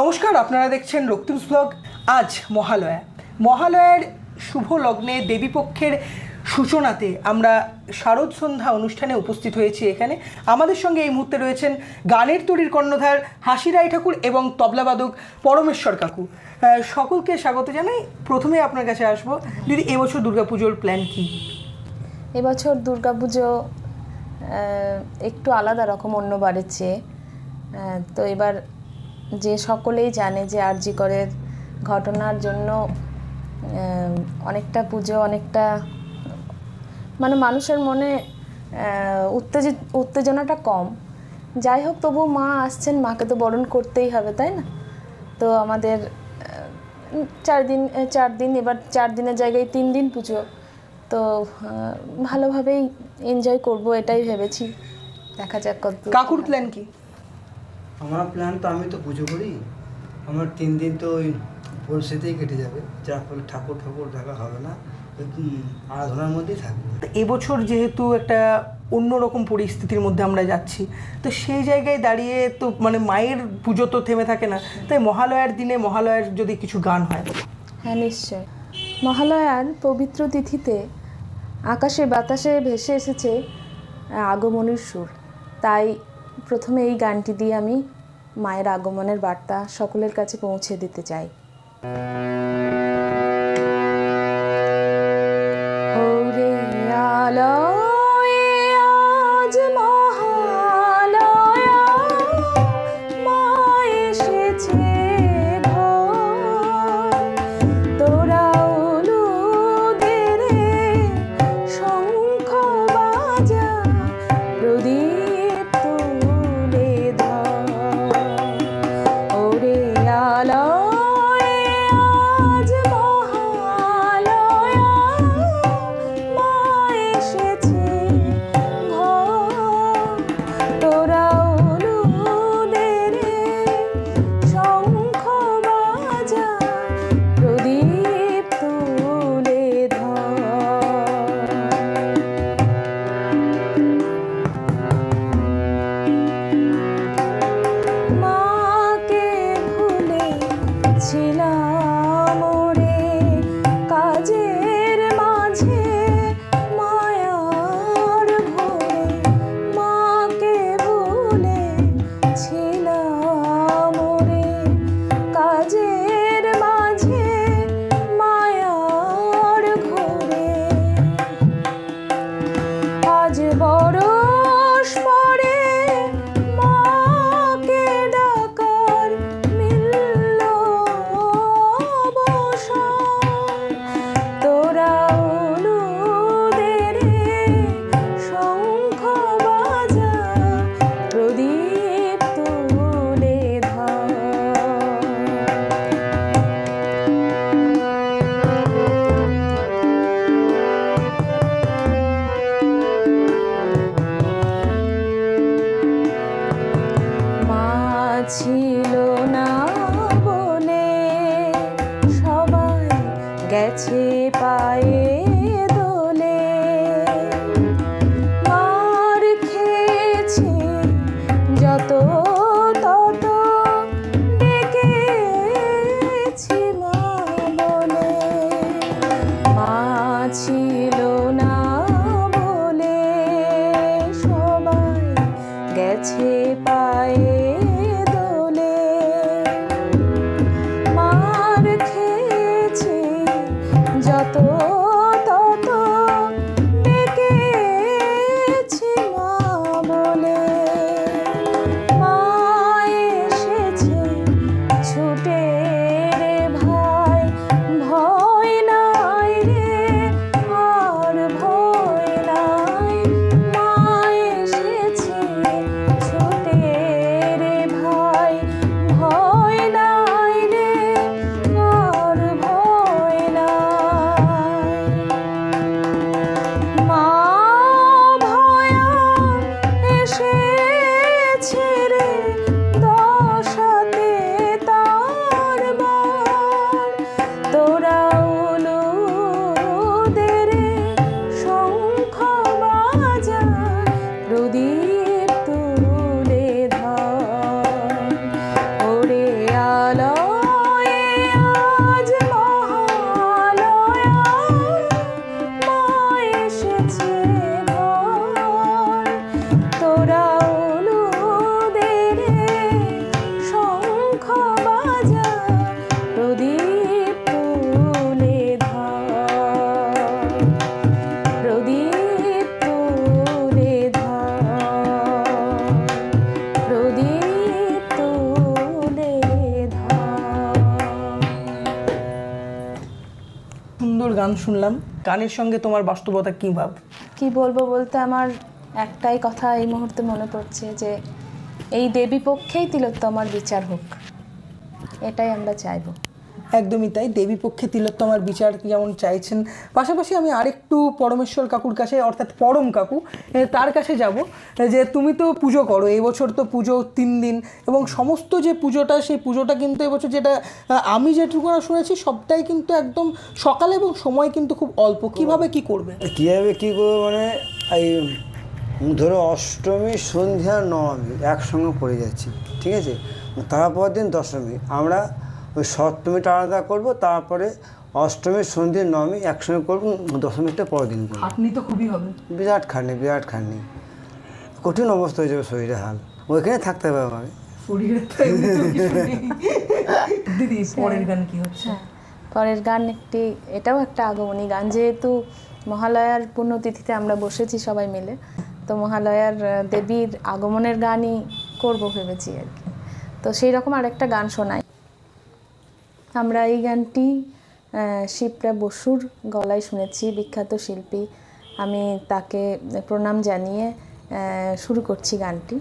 নমস্কার, আপনারা দেখছেন রক্তিমস ব্লগ, আজ মহালয়া। মহালয়ার শুভ লগ্নে দেবীপক্ষের সূচনাতে আমরা শারদ সন্ধ্যা অনুষ্ঠানে উপস্থিত হয়েছি এখানে। আমাদের সঙ্গে এই মুহূর্তে রয়েছেন গানের তরির কর্ণধার হাসি রায় ঠাকুর এবং তবলাবাদক পরমেশ্বর কাকু। সকলকে স্বাগত জানাই। প্রথমে আপনার কাছে আসব। দিদি, এবছর দুর্গাপুজোর প্ল্যান কি? এবছর দুর্গাপুজো একটু আলাদা রকম অন্য বারের চেয়ে তো এবার যে সকলেই জানে যে আরজি করের ঘটনার জন্য অনেকটা পুজো, অনেকটা মানে মানুষের মনে উত্তেজিত, উত্তেজনাটা কম। যাই হোক, তবু মা আসছেন, মাকে তো বরণ করতেই হবে, তাই না? তো আমাদের চার দিন চার দিন, এবার চার দিনের জায়গায় তিন দিন পুজো। তো ভালোভাবেই এনজয় করব, এটাই ভেবেছি। দেখা যাক কত কাকুর প্ল্যান কি? আমার প্ল্যান তো আমি তো পুজো করি। আমার তিন দিন তো ওই পরিস্থিতিতেই কেটে যাবে। যার ফলে ঠাকুর ঠাকুর দেখা হবে না। আরাধনার মধ্যেই থাকবে। তো এবছর যেহেতু একটা অন্যরকম পরিস্থিতির মধ্যে আমরা যাচ্ছি তো সেই জায়গায় দাঁড়িয়ে তো মানে মায়ের পুজো তো থেমে থাকে না। তাই মহালয়ার দিনে মহালয়ার যদি কিছু গান হয়। হ্যাঁ নিশ্চয়। মহালয়ার পবিত্র তিথিতে আকাশে বাতাসে ভেসে এসেছে আগমনের সুর। তাই প্রথমে এই গানটি দিয়ে আমি মায়ের আগমনের বার্তা সকলের কাছে পৌঁছে দিতে চাই। とう শুনলাম, গানের সঙ্গে তোমার বাস্তবতা কী ভাব? কি বলব বলতে আমার একটাই কথা এই মুহূর্তে মনে পড়ছে যে, এই দেবী পক্ষেই তিলোত্তমার বিচার হোক, এটাই আমরা চাইব। একদমই তাই। দেবী পক্ষে তিলোত্তমার বিচার যেমন চাইছেন। পাশাপাশি আমি আরেকটু পরমেশ্বর কাকুর কাছে, অর্থাৎ পরম কাকু তার কাছে যাব। যে তুমি তো পুজো করো এবছর তো পুজো তিন দিন, এবং সমস্ত যে পুজোটা, সেই পুজোটা কিন্তু এবছর যেটা আমি যেটুকু শুনেছি, সবটাই কিন্তু একদম সকালে এবং সময় কিন্তু খুব অল্প। কীভাবে কি করবে? কীভাবে কী করব মানে এই, ধরো অষ্টমী সন্ধ্যা নবমী একসঙ্গে পড়ে যাচ্ছি, ঠিক আছে? তারপর দিন দশমী। আমরা ওই সপ্তমীটা আলাদা করব তারপরে অষ্টমী সন্ধ্যে নবমী একসঙ্গে করব দশমীটা পরের দিন করব। খাটনি তো খুবই হবে। বিরাট খাটনি বিরাট খাটনি। কঠিন অবস্থা হয়ে যাবে শরীরের হাল। ওইখানে থাকতে হবে আমাকে। নেই। দিদি পরের গান কি হচ্ছে? হ্যাঁ পরের গান একটি এটাও একটা আগমনী গান। যেহেতু মহালয়ার পুণ্যতিথিতে আমরা বসেছি সবাই মিলে তো মহালয়ার দেবীর আগমনের গানই করব ভেবেছি আর কি। তো সেই রকম আরেকটা গান শোনাই। আমরা এই গানটি শিবরা বসুর গলায় শুনেছি, বিখ্যাত শিল্পী। আমি তাকে প্রণাম জানিয়ে শুরু করছি গানটি।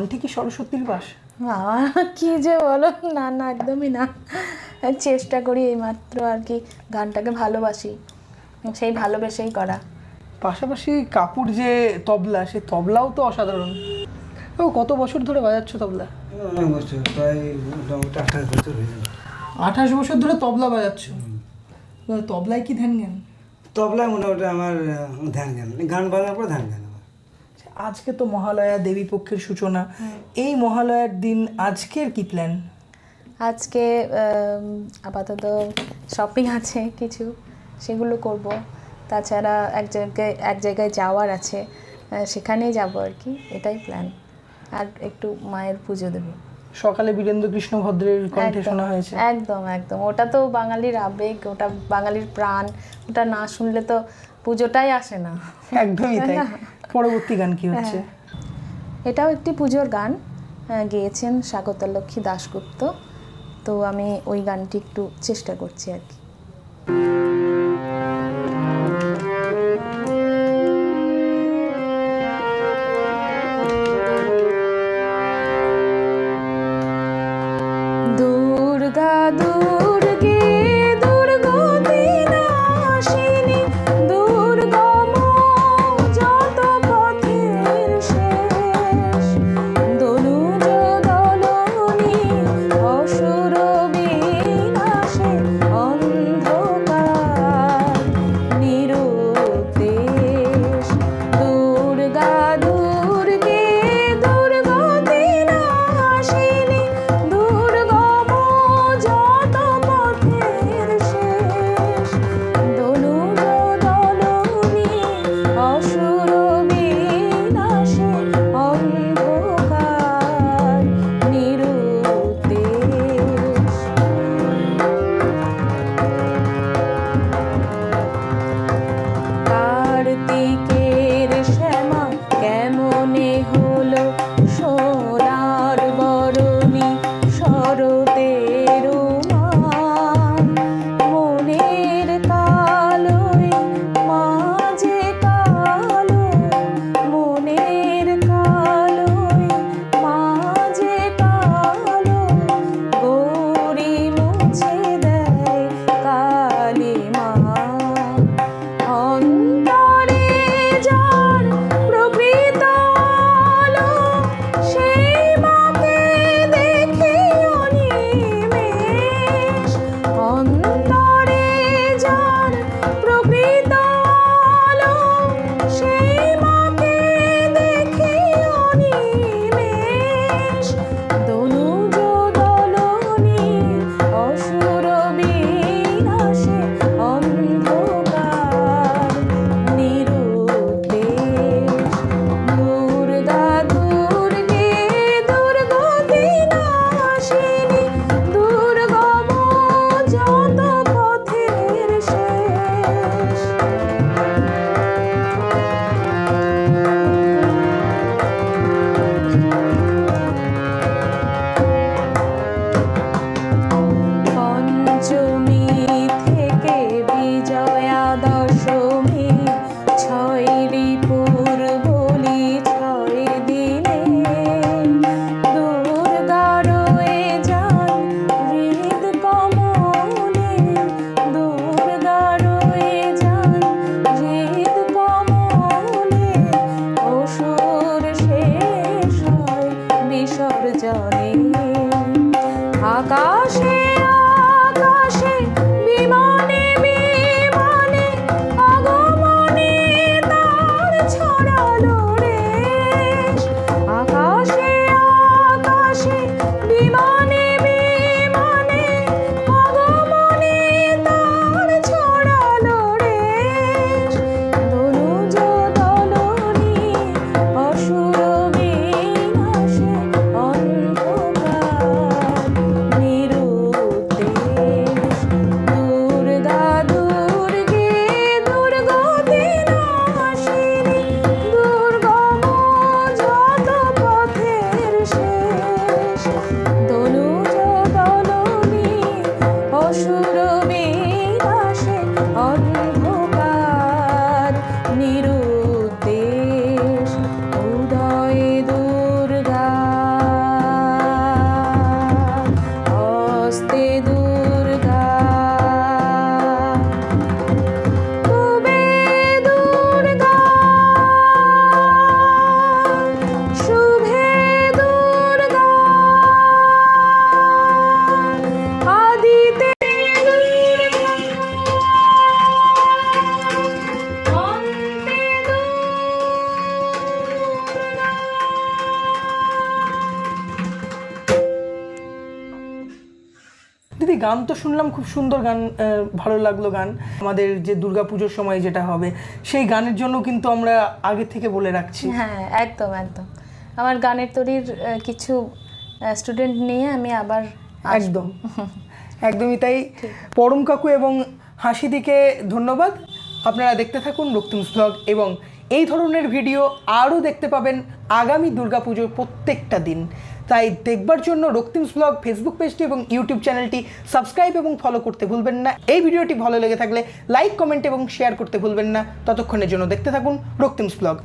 কণ্ঠে কি সরস্বতীর বাস? বাবা কি যে বলো? না না একদমই না। চেষ্টা করি এইমাত্র আর কি গানটাকে ভালোবাসি। সেই ভালোবেসেই করা। পাশাপাশি কাপুর যে তবলা সে তবলাও তো অসাধারণ। ও কত বছর ধরে বাজাচ্ছ তবলা? অনেক বছর প্রায় মোটামুটি আঠাশ বছর হয়ে যাবে। আঠাশ বছর ধরে তবলা বাজাচ্ছ? তবলায় কি ধ্যান জ্ঞান? তবলায় মোটামুটি আমার ধ্যান জ্ঞান। গান বাজানোর পর ধ্যান জ্ঞান। আজকে তো মহালয়া দেবী পক্ষের সূচনা। এই মহালয়ার দিন আজকের কি প্ল্যান আজকে আপাতত শপিং আছে কিছু সেগুলো করব। তাছাড়া এক জায়গায় এক জায়গায় যাওয়ার আছে সেখানেই যাব আর কি এটাই প্ল্যান আর একটু মায়ের পুজো দেবো। সকালে বীরেন্দ্র কৃষ্ণ ভদ্রের কণ্ঠে শোনা হয়েছে। একদম একদম। ওটা তো বাঙালির আবেগ ওটা বাঙালির প্রাণ ওটা না শুনলে তো পুজোটাই আসে না। একদমই তাই। পরবর্তী গান কি হচ্ছে? এটাও একটি পুজোর গান গেয়েছেন স্বাগতলক্ষ্মী দাশগুপ্ত। তো আমি ওই গানটি একটু চেষ্টা করছি আর কি। গান তো শুনলাম খুব সুন্দর গান ভালো লাগল গান। আমাদের যে দুর্গা পুজোর সময় যেটা হবে সেই গানের জন্য কিন্তু আমরা আগে থেকে বলে রাখছি। হ্যাঁ একদম একদম। আমার গানের তৈরির কিছু স্টুডেন্ট নিয়ে আমি আবার। একদম। একদমই তাই। পরম কাকু এবং হাসিদিকে ধন্যবাদ। আপনারা দেখতে থাকুন রক্তিম ব্লগ এবং এই ধরনের ভিডিও আরও দেখতে পাবেন আগামী দুর্গাপুজোর প্রত্যেকটা দিন। তাই দেখবার জন্য রক্তিম ব্লগ ফেসবুক পেজটি এবং ইউটিউব চ্যানেলটি সাবস্ক্রাইব এবং ফলো করতে ভুলবেন না। এই ভিডিওটি ভালো লেগে থাকলে লাইক কমেন্ট এবং শেয়ার করতে ভুলবেন না। ততক্ষণের জন্য দেখতে থাকুন রক্তিম ব্লগ